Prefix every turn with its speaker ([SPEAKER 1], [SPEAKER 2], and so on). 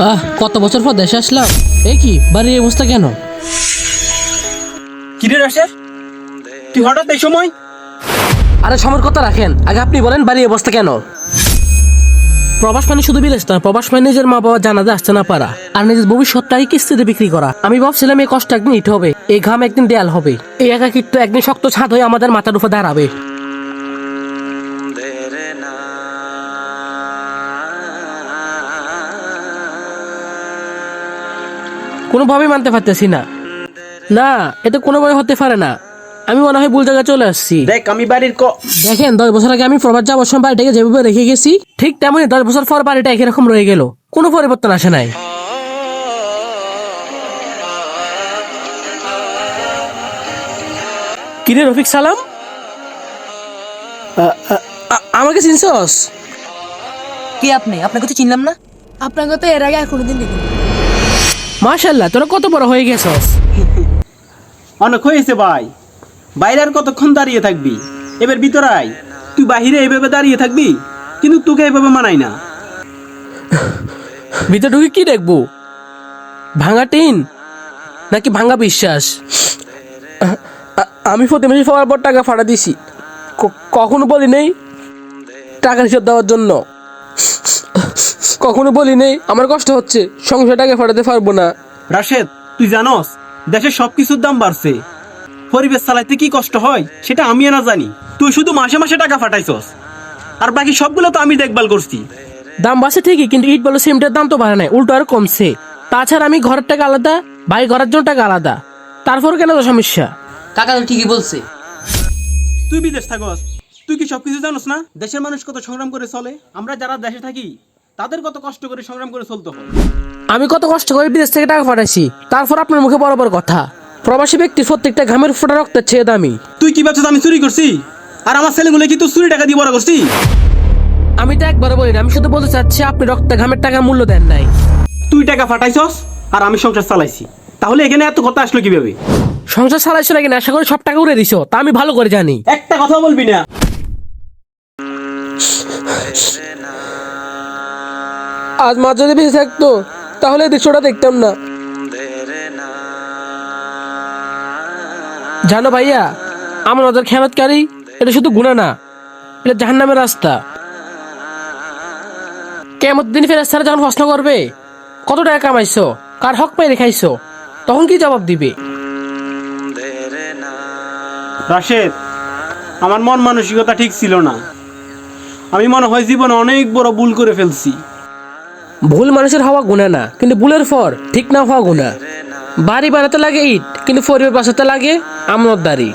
[SPEAKER 1] আহ কত বছর পর দেশে আসলাম? এ কি বাড়ির অবস্থা কেন?
[SPEAKER 2] কিরে রাশের তুই হঠাৎ এই সময়?
[SPEAKER 1] আরে সময়ের কথা রাখেন আগে আপনি বলেন বাড়ির অবস্থা কেন? প্রবাস মানে শুধু বিদেশ না প্রবাস মানে নিজের মা বাবা জানাতে আসতে না পারা আর নিজের ভবিষ্যৎটাই কিস্তিতে বিক্রি করা। আমি ভাবছিলাম এই কষ্ট একদিন ইট হবে এই ঘাম একদিন দেয়াল হবে এই একাকিত্ব একদিন শক্ত ছাদ হয়ে আমাদের মাথার উপর দাঁড়াবে। কোনোভাবেই মানতে পারতেছি না। না এটা কোনোভাবে হতে পারে না। আমি মনে হয় ভুল জায়গায় চলে আসছি।
[SPEAKER 2] দেখ আমি বাড়ির ক
[SPEAKER 1] দেখেন দশ বছর আগে আমি প্রবাস যাওয়ার সময় বাড়িটাকে যেভাবে রেখে গেছি ঠিক তেমনই দশ বছর পর বাড়িটা একই রকম রয়ে গেল। কোনো পরিবর্তন আসে নাই। কিরে রফিক সালাম? আ- আ- আ- আমাকে চিনছস?
[SPEAKER 3] কে আপনি? আপনাকে তো চিনলাম না।
[SPEAKER 4] আপনাকে তো এর আগে আর কোনোদিন দেখিনি।
[SPEAKER 1] মাশাল্লাহ তোরা কত বড় হয়ে গেছস?
[SPEAKER 2] অনেক হয়েছে ভাই। বাইরে আর কতক্ষণ দাঁড়িয়ে থাকবি? এবার ভিতরে আয়। তুই বাহিরে এইভাবে দাঁড়িয়ে থাকবি কিন্তু তোকে এভাবে মানাই না।
[SPEAKER 1] ভিতরে ঢুকে কি দেখব? ভাঙা টিন? নাকি ভাঙা বিশ্বাস? আমি প্রতি মাসে পাওয়ার পর টাকা ফাটা দিছি। ক- কখনো বলি নেই টাকা হিসাব দেওয়ার জন্য। কখনো বলি নেই আমার কষ্ট হচ্ছে সংসারটাকে ফাটাতে পারব না।
[SPEAKER 2] রাশেদ তুই জানস দেশের সবকিছুর দাম বাড়ছে। পরিবেশ চালাইতে কি কষ্ট হয় সেটা আমি না জানি। তুই শুধু মাসে মাসে টাকা ফাটাইছস। আর বাকি সবগুলো তো আমি দেখভাল করছি।
[SPEAKER 1] দাম বাড়ছে ঠিকই কিন্তু ইট বলো সিমেন্টের দাম তো বাড়ে নাই উল্টো আর কমছে। তাছাড়া আমি ঘরের টাকা আলাদা ভাই ঘরের জন্য টাকা আলাদা। তারপর কেন তো সমস্যা?
[SPEAKER 3] কাকা তো ঠিকই বলছে।
[SPEAKER 2] তুই বিদেশ থাকস তুই কি সবকিছু জানোস না? দেশের মানুষ কত সংগ্রাম করে চলে আমরা যারা দেশে থাকি তাদের কত কষ্ট করে সংগ্রাম করে চলতে হয়?
[SPEAKER 1] আমি কত কষ্ট করে বিদেশ থেকে টাকা পাঠাইছি তারপর আপনার মুখে বড় বড় কথা। প্রবাসী ব্যক্তি প্রত্যেকটা ঘামের ফোটা রক্তের চেয়ে দামি।
[SPEAKER 2] তুই কি ভাবছিস আমি চুরি করছি? আর আমার ছেলেগুলো কি তুই চুরি টাকা দিয়ে বড় করছি?
[SPEAKER 1] আমি তো একবারও বলি না আমি শুধু বলতে চাচ্ছি আপনি রক্তে ঘামের টাকা মূল্য দেন নাই।
[SPEAKER 2] তুই টাকা ফাটাইছস আর আমি সংসার চালাইছি। তাহলে এখানে এত কথা আসলো কীভাবে?
[SPEAKER 1] সংসার চালাইছো নাকি আশা করি সব টাকা উড়ে দিছো তা আমি ভালো করে জানি।
[SPEAKER 2] একটা কথা বলবি না।
[SPEAKER 1] আজ মা যদি বেঁচে থাকতো, তাহলে দৃশ্যটা দেখতাম না। জানো ভাইয়া, আমার ওদের খেয়ালতকারী এটা শুধু গুণা না, এটা জাহান্নামের রাস্তা। কেমন দিন ফেরেস্তারা যখন প্রশ্ন করবে, কত টাকা কামাইছো, কার হক পাই রেখাইছো তখন কি জবাব দিবে?
[SPEAKER 2] রাশেদ, আমার মন মানসিকতা ঠিক ছিল না। আমি মনে হয় জীবনে অনেক বড় ভুল করে ফেলছি।
[SPEAKER 1] ভুল মানুষের হওয়া গুণা না, কিন্তু ভুলের ফর ঠিক না হওয়া গুণা। বাড়ি বানাতে লাগে ইট, কিন্তু পরিবার বাঁচাতে লাগে আমনতদারি